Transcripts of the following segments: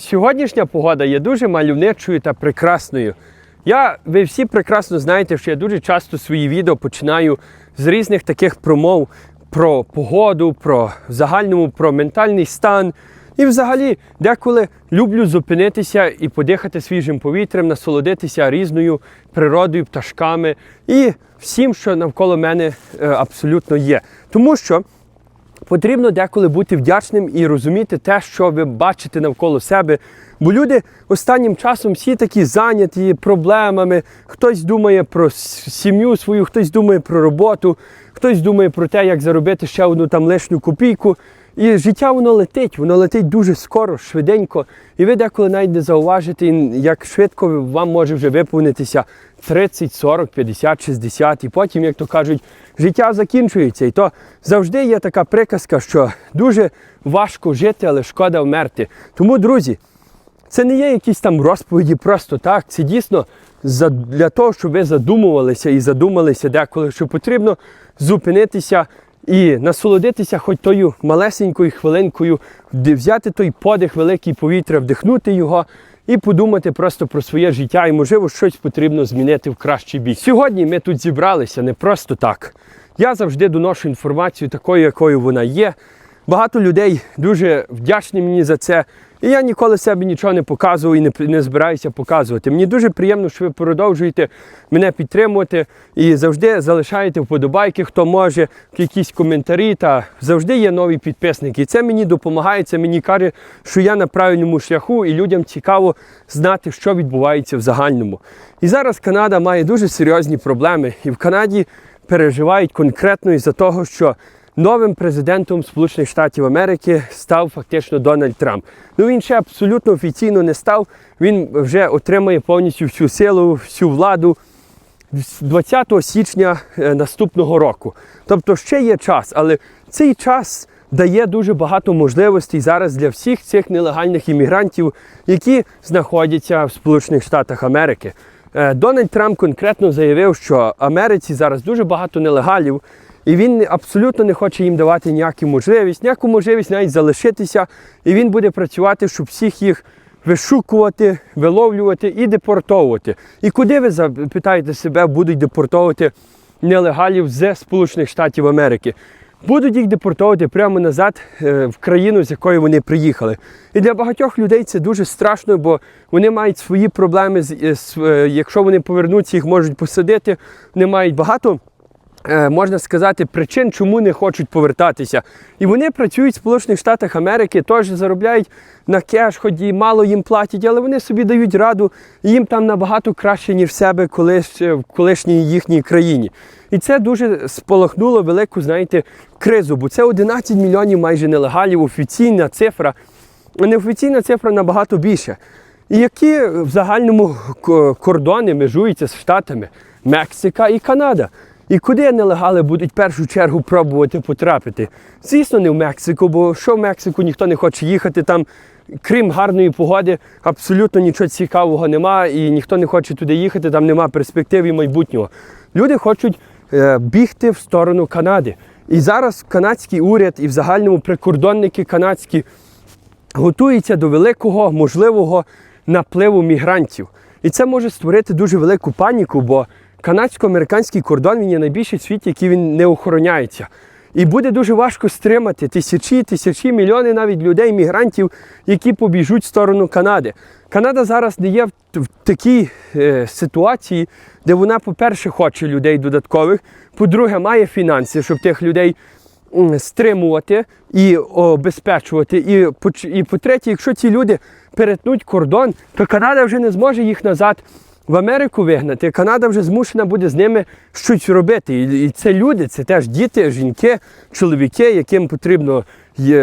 Сьогоднішня погода є дуже мальовничою та прекрасною. Я, ви всі прекрасно знаєте, що я дуже часто свої відео починаю з різних таких промов про погоду, про загальному про ментальний стан. І взагалі деколи люблю зупинитися і подихати свіжим повітрям, насолодитися різною природою, пташками і всім, що навколо мене е, абсолютно є. Тому що Потрібно деколи бути вдячним і розуміти те, що ви бачите навколо себе. Бо люди останнім часом всі такі зайняті проблемами. Хтось думає про сім'ю свою, хтось думає про роботу, хтось думає про те, як заробити ще одну там лишню копійку. І життя воно летить, воно летить дуже скоро, швиденько. І ви деколи навіть не зауважите, як швидко вам може вже виповнитися 30, 40, 50, 60. І потім, як то кажуть, життя закінчується. І то завжди є така приказка, що дуже важко жити, але шкода вмерти. Тому, друзі, це не є якісь там розповіді просто так. Це дійсно для того, щоб ви задумувалися і задумалися деколи, що потрібно зупинитися і насолодитися хоч тою малесенькою хвилинкою, взяти той подих великий повітря, вдихнути його і подумати просто про своє життя, і, можливо, щось потрібно змінити в кращий бік. Сьогодні ми тут зібралися не просто так. Я завжди доношу інформацію такою, якою вона є. Багато людей дуже вдячні мені за це. І я ніколи себе нічого не показував і не, не збираюся показувати. Мені дуже приємно, що ви продовжуєте мене підтримувати і завжди залишаєте вподобайки, хто може, якісь коментарі. Та завжди є нові підписники. Це мені допомагає, це мені каже, що я на правильному шляху, і людям цікаво знати, що відбувається в загальному. І зараз Канада має дуже серйозні проблеми. І в Канаді переживають конкретно із-за того, що новим президентом Сполучених Штатів Америки став фактично Дональд Трамп. Ну він ще абсолютно офіційно не став. Він вже отримає повністю всю силу, всю владу 20 січня е, наступного року. Тобто ще є час, але цей час дає дуже багато можливостей зараз для всіх цих нелегальних іммігрантів, які знаходяться в Сполучених Штатах Америки. Е, Дональд Трамп конкретно заявив, що Америці зараз дуже багато нелегалів, і він абсолютно не хоче їм давати ніяку можливість, ніяку можливість навіть залишитися, і він буде працювати, щоб всіх їх вишукувати, виловлювати і депортовувати. І куди ви запитаєте себе, будуть депортовувати нелегалів з Сполучених Штатів Америки? Будуть їх депортовувати прямо назад е, в країну, з якої вони приїхали. І для багатьох людей це дуже страшно, бо вони мають свої проблеми. е, е, Якщо вони повернуться, їх можуть посадити. Вони мають багато можна сказати, причин, чому не хочуть повертатися. І вони працюють в Сполучених Штатах Америки, теж заробляють на кеш, хоч і мало їм платять, але вони собі дають раду, і їм там набагато краще, ніж в себе колись, в колишній їхній країні. І це дуже сполохнуло велику, знаєте, кризу, бо це 11 мільйонів майже нелегалів, офіційна цифра. А Неофіційна цифра набагато більше. І які в загальному кордони межуються з Штатами Мексика і Канада. І куди нелегали будуть в першу чергу пробувати потрапити? Звісно, не в Мексику, бо що в Мексику ніхто не хоче їхати там. Крім гарної погоди, абсолютно нічого цікавого нема, і ніхто не хоче туди їхати, там нема перспектив і майбутнього. Люди хочуть е, бігти в сторону Канади. І зараз канадський уряд і в загальному прикордонники канадські готується до великого можливого напливу мігрантів. І це може створити дуже велику паніку, бо канадсько-американський кордон він є найбільший в світі, який він не охороняється. І буде дуже важко стримати тисячі, тисячі, мільйони навіть людей, мігрантів, які побіжуть в сторону Канади. Канада зараз не є в, такій е, ситуації, де вона, по-перше, хоче людей додаткових, по-друге, має фінанси, щоб тих людей стримувати і обезпечувати. І, і по-третє, якщо ці люди перетнуть кордон, то Канада вже не зможе їх назад в Америку вигнати. Канада вже змушена буде з ними щось робити. І, це люди, це теж діти, жінки, чоловіки, яким потрібно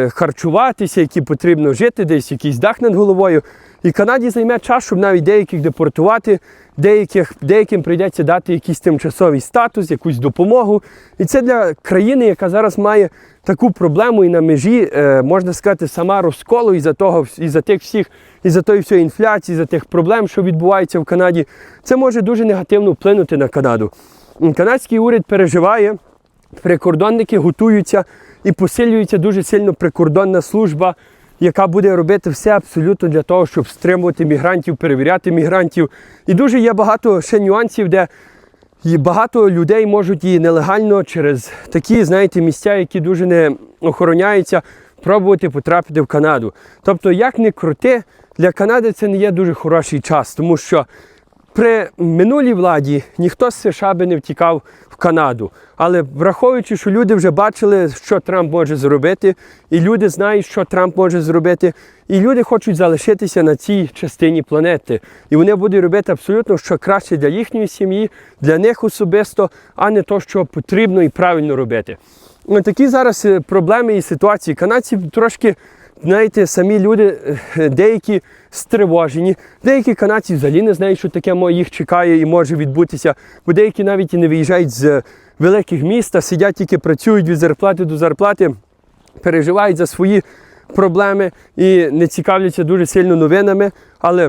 харчуватися, які потрібно жити, десь якийсь дах над головою. І Канаді займе час, щоб навіть деяких депортувати, деяких, деяким прийдеться дати якийсь тимчасовий статус, якусь допомогу. І це для країни, яка зараз має таку проблему і на межі, е, можна сказати, сама розколу із-за того, із-за тих всіх, із-за тої всієї інфляції, із-за тих проблем, що відбуваються в Канаді. Це може дуже негативно вплинути на Канаду. Канадський уряд переживає, прикордонники готуються і посилюється дуже сильно прикордонна служба. Яка буде робити все абсолютно для того, щоб стримувати мігрантів, перевіряти мігрантів. І дуже є багато ще нюансів, де багато людей можуть і нелегально через такі, знаєте, місця, які дуже не охороняються, пробувати потрапити в Канаду. Тобто, як не крути, для Канади це не є дуже хороший час, тому що при минулій владі ніхто з США би не втікав в Канаду. Але враховуючи, що люди вже бачили, що Трамп може зробити, і люди знають, що Трамп може зробити, і люди хочуть залишитися на цій частині планети. І вони будуть робити абсолютно що краще для їхньої сім'ї, для них особисто, а не то, що потрібно і правильно робити. Такі зараз е, проблеми і ситуації. Канадці трошки знаєте, самі люди е, деякі стривожені, деякі канадці взагалі не знають, що таке мо- їх чекає і може відбутися, бо деякі навіть і не виїжджають з великих міст, а сидять тільки працюють від зарплати до зарплати, переживають за свої проблеми і не цікавляться дуже сильно новинами. Але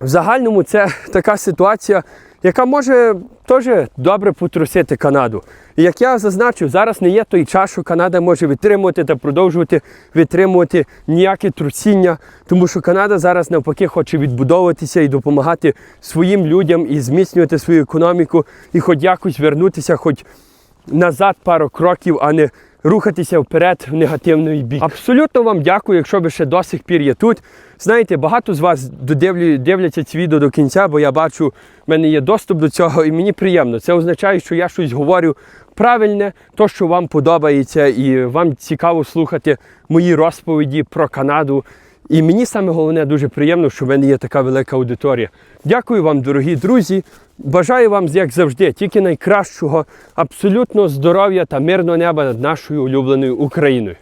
в загальному це така ситуація, яка може теж добре потрусити Канаду. І як я зазначив, зараз не є той час, що Канада може витримувати та продовжувати витримувати ніяке трусіння, тому що Канада зараз навпаки хоче відбудовуватися і допомагати своїм людям і зміцнювати свою економіку, і хоч якось вернутися, хоч назад пару кроків, а не рухатися вперед в негативний бік. Абсолютно вам дякую, якщо ви ще до сих пір є тут. Знаєте, багато з вас додивлю- дивляться ці відео до кінця, бо я бачу, в мене є доступ до цього, і мені приємно. Це означає, що я щось говорю правильне, то, що вам подобається, і вам цікаво слухати мої розповіді про Канаду. І мені саме головне дуже приємно, що в мене є така велика аудиторія. Дякую вам, дорогі друзі. Бажаю вам, як завжди, тільки найкращого, абсолютно здоров'я та мирного неба над нашою улюбленою Україною.